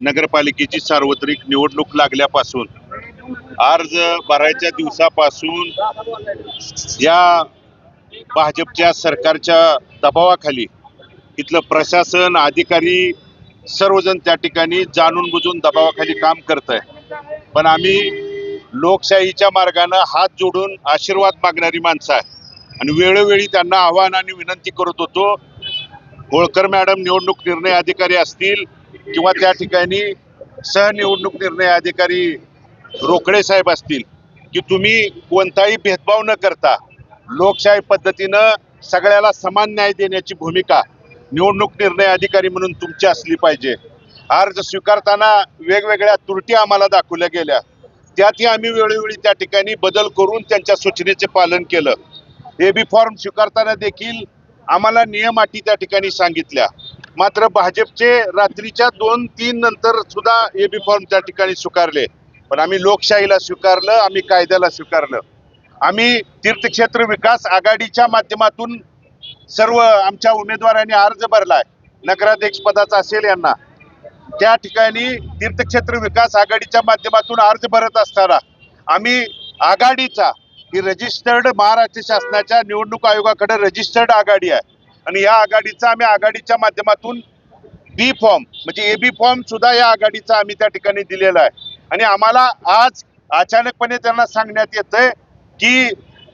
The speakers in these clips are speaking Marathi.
नगरपालिकेची सार्वत्रिक निवडणूक लागल्यापासून अर्ज भरायच्या दिवसापासून या भाजपच्या सरकारच्या दबावाखाली इथलं प्रशासन अधिकारी सर्वजण त्या ठिकाणी जाणून बुजून दबावाखाली काम करत आहे पण आम्ही लोकशाहीच्या मार्गानं हात जोडून आशीर्वाद मागणारी माणसं आहे आणि वेळोवेळी त्यांना आव्हान आणि विनंती करत होतो होळकर मॅडम निवडणूक निर्णय अधिकारी असतील किंवा त्या ठिकाणी सहनिवडणूक निर्णय अधिकारी रोकडे साहेब असतील की तुम्ही कोणताही भेदभाव न करता लोकशाही पद्धतीनं सगळ्याला समान न्याय देण्याची भूमिका निवडणूक निर्णय अधिकारी म्हणून तुमची असली पाहिजे. अर्ज स्वीकारताना वेगवेगळ्या त्रुटी आम्हाला दाखवल्या गेल्या. त्यातही आम्ही वेळोवेळी त्या ठिकाणी बदल करून त्यांच्या सूचनेचे पालन केलं. ए बी फॉर्म स्वीकारताना देखील आम्हाला नियम अटी त्या ठिकाणी सांगितल्या. मात्र भाजपचे रात्रीच्या दोन तीन नंतर सुद्धा एबी फॉर्म त्या ठिकाणी स्वीकारले. पण आम्ही लोकशाहीला स्वीकारलं आम्ही कायद्याला स्वीकारलं. आम्ही तीर्थक्षेत्र विकास आघाडीच्या माध्यमातून सर्व आमच्या उमेदवारांनी अर्ज भरलाय नगराध्यक्ष पदाचा असेल यांना. त्या ठिकाणी तीर्थक्षेत्र विकास आघाडीच्या माध्यमातून अर्ज भरत असताना आम्ही आघाडीचा ही रजिस्टर्ड महाराष्ट्र शासनाच्या निवडणूक आयोगाकडे रजिस्टर्ड आघाडी आहे. आणि या आघाडीचा आम्ही आघाडीच्या माध्यमातून बी फॉर्म म्हणजे ए बी फॉर्म सुद्धा या आघाडीचा आम्ही त्या ठिकाणी दिलेला आहे. आणि आम्हाला आज अचानकपणे त्यांना सांगण्यात येतंय की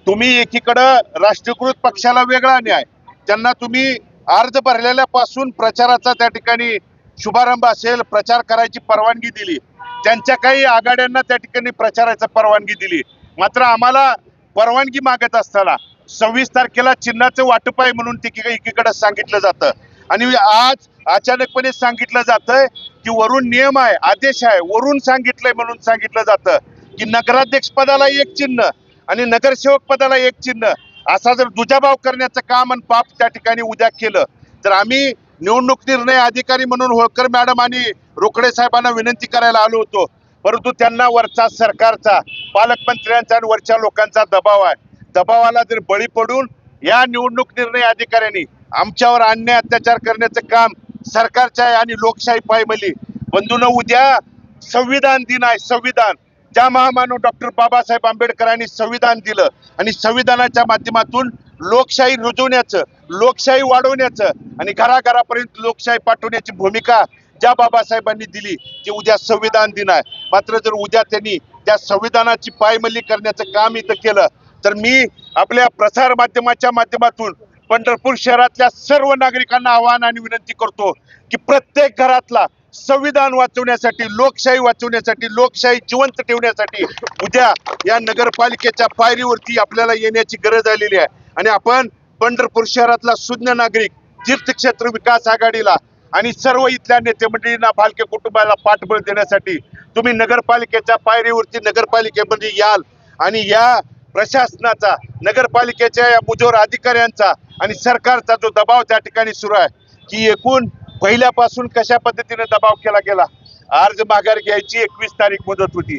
तुम्ही एकीकडं राष्ट्रीयकृत पक्षाला वेगळा न्याय त्यांना तुम्ही अर्ज भरलेल्यापासून प्रचाराचा त्या ठिकाणी शुभारंभ असेल प्रचार करायची परवानगी दिली त्यांच्या काही आघाड्यांना त्या ठिकाणी प्रचाराची परवानगी दिली. मात्र आम्हाला परवानगी मागत असताना सव्वीस तारखेला चिन्हाचं वाटप आहे म्हणून ते एकीकडे सांगितलं जातं. आणि आज अचानकपणे सांगितलं जातंय की वरून नियम आहे आदेश आहे वरून सांगितलंय म्हणून सांगितलं जातं की नगराध्यक्ष पदाला एक चिन्ह आणि नगरसेवक पदाला एक चिन्ह. असा जर दुजाभाव करण्याचं काम आणि पाप त्या ठिकाणी उद्या केलं तर आम्ही निवडणूक निर्णय अधिकारी म्हणून होळकर मॅडम आणि रोकडे साहेबांना विनंती करायला आलो होतो. परंतु त्यांना वरचा सरकारचा पालकमंत्र्यांचा आणि वरच्या लोकांचा दबाव आहे. दबावाला जर बळी पडून या निवडणूक निर्णय अधिकाऱ्यांनी आमच्यावर अन्याय अत्याचार करण्याचं काम सरकारच्या आहे आणि लोकशाही पायमली. बंधून उद्या संविधान दिन आहे संविधान. ज्या महामानव डॉक्टर बाबासाहेब आंबेडकरांनी संविधान दिलं आणि संविधानाच्या माध्यमातून लोकशाही रुजवण्याचं लोकशाही वाढवण्याचं आणि घराघरापर्यंत लोकशाही पाठवण्याची भूमिका ज्या बाबासाहेबांनी दिली ती उद्या संविधान दिन आहे. मात्र जर उद्या त्यांनी त्या संविधानाची पायमल्ली करण्याचं काम इथं केलं तर मी आपल्या प्रसार माध्यमाच्या माध्यमातून पंढरपूर शहरातल्या सर्व नागरिकांना आवाहन आणि विनंती करतो की प्रत्येक घरातला संविधान वाचवण्यासाठी लोकशाही वाचवण्यासाठी लोकशाही जिवंत ठेवण्यासाठी उद्या या नगरपालिकेच्या पायरीवरती आपल्याला येण्याची गरज आलेली आहे. आणि आपण पंढरपूर शहरातला सुज्ञ नागरिक तीर्थक्षेत्र विकास आघाडीला आणि सर्व इथल्या नेते मंडळींना भालके कुटुंबाला पाठबळ देण्यासाठी तुम्ही नगरपालिकेच्या पायरीवरती नगरपालिकेमध्ये याल आणि या प्रशासनाचा नगरपालिकेच्या या मुजोर अधिकाऱ्यांचा आणि सरकारचा जो दबाव त्या ठिकाणी सुरू आहे की एकूण पहिल्यापासून कशा पद्धतीने दबाव केला गेला अर्ज माघार घ्यायची एकवीस तारीख मुदत होती.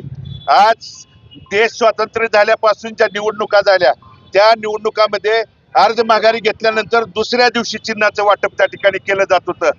आज देश स्वातंत्र्य झाल्यापासून ज्या निवडणुका झाल्या त्या निवडणुकामध्ये अर्ज माघारी घेतल्यानंतर दुसऱ्या दिवशी चिन्हाचं वाटप त्या ठिकाणी केलं जात होतं.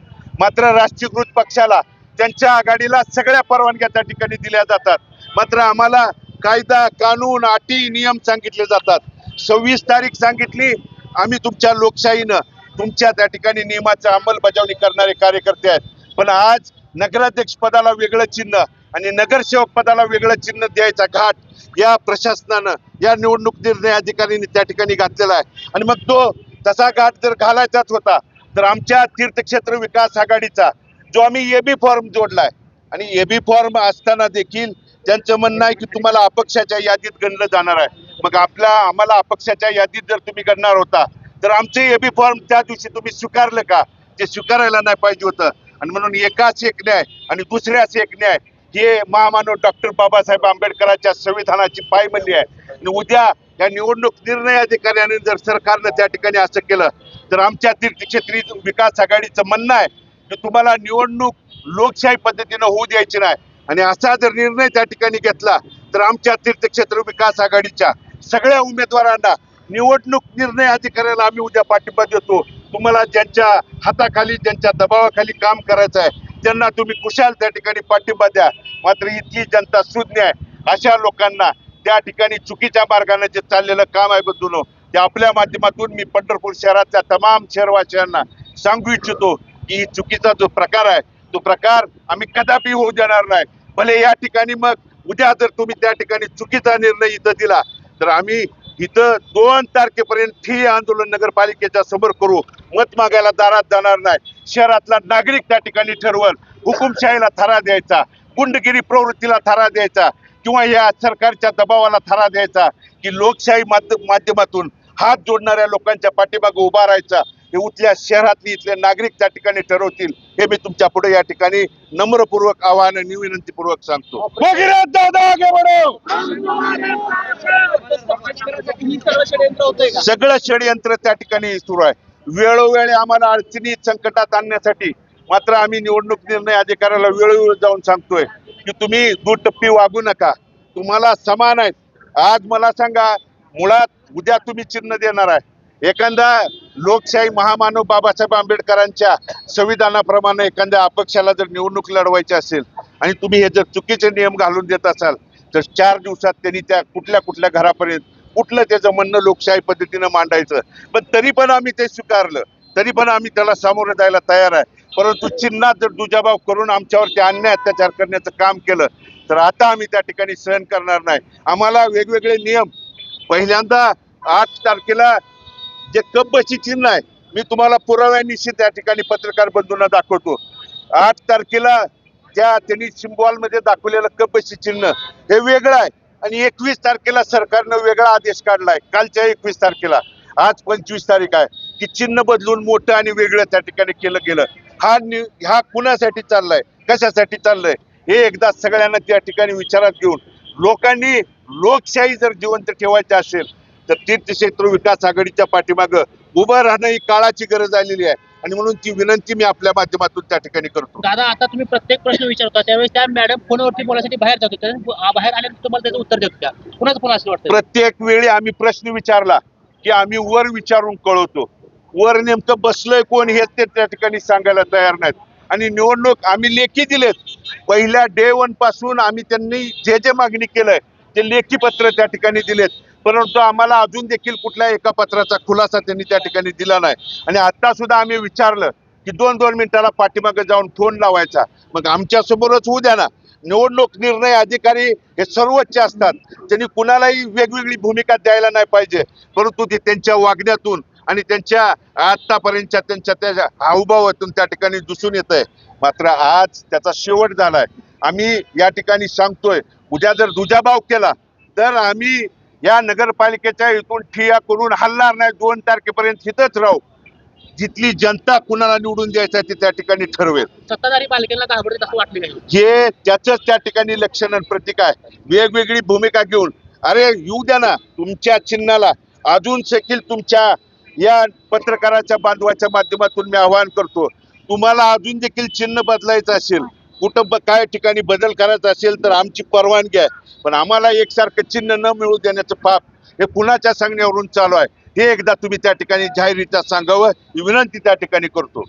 मात्र राष्ट्रीयकृत पक्षाला त्यांच्या आघाडीला सगळ्या परवानग्या त्या ठिकाणी दिल्या जातात. मात्र आम्हाला कायदा कानून अटी नियम सांगितले जातात. सव्वीस तारीख सांगितली आम्ही तुमच्या लोकशाहीनं तुमच्या त्या ठिकाणी नियमाचा अंमलबजावणी करणारे कार्यकर्ते आहेत. पण आज नगराध्यक्ष पदाला वेगळं चिन्ह आणि नगरसेवक पदाला वेगळं चिन्ह द्यायचा घाट या प्रशासनानं या निवडणूक निर्णय अधिकाऱ्यांनी त्या ठिकाणी घातलेला आहे. आणि मग तो तसा घाट जर घालायचाच होता तर आमच्या तीर्थक्षेत्र विकास आघाडीचा जो आम्ही एबी फॉर्म जोडलाय आणि एबी फॉर्म असताना देखील ज्यांचं म्हणणं आहे की तुम्हाला अपक्षाच्या यादीत गणलं जाणार आहे. मग आपल्या आम्हाला अपक्षाच्या यादीत जर तुम्ही गणणार होता तर आमचे एबी फॉर्म त्या दिवशी तुम्ही स्वीकारलं का? ते स्वीकारायला नाही पाहिजे होतं. आणि म्हणून एकाच एक न्याय आणि दुसऱ्याच एक न्याय हे महामानव डॉक्टर बाबासाहेब आंबेडकरांच्या संविधानाची पायमल्ली आहे. आणि उद्या या निवडणूक निर्णय अधिकाऱ्याने जर सरकारनं त्या ठिकाणी असं केलं तर आमच्या तीर्थक्षेत्री विकास आघाडीचं म्हणणं आहे की तुम्हाला निवडणूक लोकशाही पद्धतीनं होऊ द्यायची नाही. आणि असा जर निर्णय त्या ठिकाणी घेतला तर आमच्या तीर्थक्षेत्र विकास आघाडीच्या सगळ्या उमेदवारांना निवडणूक निर्णय अधिकाऱ्याला आम्ही उद्या पाठिंबा देतो. तुम्हाला ज्यांच्या हाताखाली ज्यांच्या दबावाखाली काम करायचं आहे त्यांना तुम्ही कुशाल त्या ठिकाणी पाठिंबा द्या. मात्र इथली जनता सुज्ञ आहे. अशा लोकांना त्या ठिकाणी चुकीच्या मार्गाने जे चाललेलं काम आहे बदलून ते आपल्या माध्यमातून मी पंढरपूर शहरातल्या तमाम शहरवासियांना सांगू इच्छितो की चुकीचा जो प्रकार आहे तो प्रकार आम्ही कदापि होऊ देणार नाही. भले या ठिकाणी मग उद्या जर तुम्ही त्या ठिकाणी चुकीचा निर्णय इथं दिला तर आम्ही इथं दोन तारखेपर्यंत ठिय्या आंदोलन नगरपालिकेच्या समोर करू. मत मागायला दारात जाणार नाही. शहरातला नागरिक त्या ठिकाणी ठरवल हुकुमशाहीला थारा द्यायचा गुंडगिरी प्रवृत्तीला थारा द्यायचा किंवा या सरकारच्या दबावाला थारा द्यायचा की लोकशाही माध्यमातून हात जोडणाऱ्या लोकांच्या पाठीमागे उभा राहायचा हे उथल्या शहरातली इथले नागरिक त्या ठिकाणी ठरवतील हे मी तुमच्यापुढे या ठिकाणी नम्रपूर्वक आवाहन आणि विनंतीपूर्वक सांगतो. सगळं षडयंत्र त्या ठिकाणी सुरू आहे. वेळोवेळी आम्हाला अडचणीत संकटात आणण्यासाठी मात्र आम्ही निवडणूक निर्णय अधिकाऱ्याला वेळोवेळी जाऊन सांगतोय की तुम्ही दुटप्पी वागू नका. तुम्हाला समान आहेत. आज मला सांगा मुळात उद्या तुम्ही चिन्ह देणार आहे. एखादा लोकशाही महामानव बाबासाहेब आंबेडकरांच्या संविधानाप्रमाणे एखाद्या अपक्षाला जर निवडणूक लढवायची असेल आणि तुम्ही हे जर चुकीचे नियम घालून देत असाल तर चार दिवसात त्यांनी त्या कुठल्या कुठल्या घरापर्यंत कुठलं त्याचं म्हणणं लोकशाही पद्धतीनं मांडायचं. पण तरी पण आम्ही ते स्वीकारलं. तरी पण आम्ही त्याला सामोरं जायला तयार आहे. परंतु चिन्हात जर दुजाभाव करून आमच्यावरती अन्याय अत्याचार करण्याचं काम केलं तर आता आम्ही त्या ठिकाणी सहन करणार नाही. आम्हाला वेगवेगळे नियम पहिल्यांदा आठ तारखेला जे कब्बशी चिन्ह आहे मी तुम्हाला पुराव्यानिशी त्या ठिकाणी पत्रकार बंधूंना दाखवतो. आठ तारखेला त्या त्यांनी सिम्बॉलमध्ये दाखवलेलं कब्बशी चिन्ह हे वेगळं आहे. आणि एकवीस तारखेला सरकारनं वेगळा आदेश काढलाय कालच्या एकवीस तारखेला. आज पंचवीस तारीख आहे की चिन्ह बदलून मोठं आणि वेगळं त्या ठिकाणी केलं गेलं. हा न्यू हा कुणासाठी चाललाय कशासाठी चाललंय हे एकदा सगळ्यांना त्या ठिकाणी विचारात घेऊन लोकांनी लोकशाही जर जिवंत ठेवायची असेल तर तीर्थक्षेत्र विकास आघाडीच्या पाठीमागं उभं राहणं ही काळाची गरज आलेली आहे. आणि म्हणून ती विनंती मी आपल्या माध्यमातून त्या ठिकाणी करतो. दादा आता तुम्ही प्रत्येक प्रश्न विचारता त्यावेळेस त्या मॅडम फोनवरती बोलायसाठी बाहेर जात होत्या. बाहेर आल्या तुम्हाला त्याचं उत्तर देत होत्या. कुणाचं फोन असं वाटतं प्रत्येक वेळी आम्ही प्रश्न विचारला की आम्ही वर विचारून कळवतो. वर नेमकं बसलंय कोण हे ते त्या ठिकाणी सांगायला तयार नाहीत. आणि निवडणूक आम्ही लेखी दिलेत. पहिल्या डे वनपासून आम्ही त्यांनी जे जे मागणी केलंय ते लेखी पत्र त्या ठिकाणी दिलेत. परंतु आम्हाला अजून देखील कुठल्या एका पत्राचा खुलासा त्यांनी त्या ठिकाणी दिला नाही. आणि आता सुद्धा आम्ही विचारलं की दोन दोन मिनिटाला पाठीमागे जाऊन फोन लावायचा. मग आमच्या समोरच होऊ द्या ना. निवडणूक निर्णय अधिकारी हे सर्वोच्च असतात. त्यांनी कुणालाही वेगवेगळी भूमिका द्यायला नाही पाहिजे. परंतु ते त्यांच्या वागण्यातून आणि त्यांच्या आत्तापर्यंतच्या त्यांच्या त्या हावभावातून त्या ठिकाणी दिसून येत आहे मात्र आज त्याचा शेवट झालाय. आम्ही या ठिकाणी सांगतोय उद्या जर दुजाभाव केला तर आम्ही या नगरपालिकेच्या इथून ठिया करून हलणार नाही दोन तारखेपर्यंत इथंच राहू. जिथली जनता कुणाला निवडून द्यायचं ते त्या ठिकाणी ठरवेल. सत्ताधारी पालिकेला हे त्याच त्या ठिकाणी लक्षण आणि प्रतीक आहे. वेगवेगळी भूमिका घेऊन अरे येऊ द्या ना तुमच्या चिन्हाला. अजून देखील तुमच्या या पत्रकाराच्या बांधवाच्या माध्यमातून मी आवाहन करतो तुम्हाला अजून देखील चिन्ह बदलायचं असेल कुठं काय ठिकाणी बदल करायचा असेल तर आमची परवानगी आहे. पण आम्हाला एकसारखं चिन्ह न मिळू देण्याचं पाप हे कुणाच्या सांगण्यावरून चालू आहे? हे एकदा तुम्ही त्या ठिकाणी जाहीररित्या सांगावं. ही विनंती त्या ठिकाणी करतो.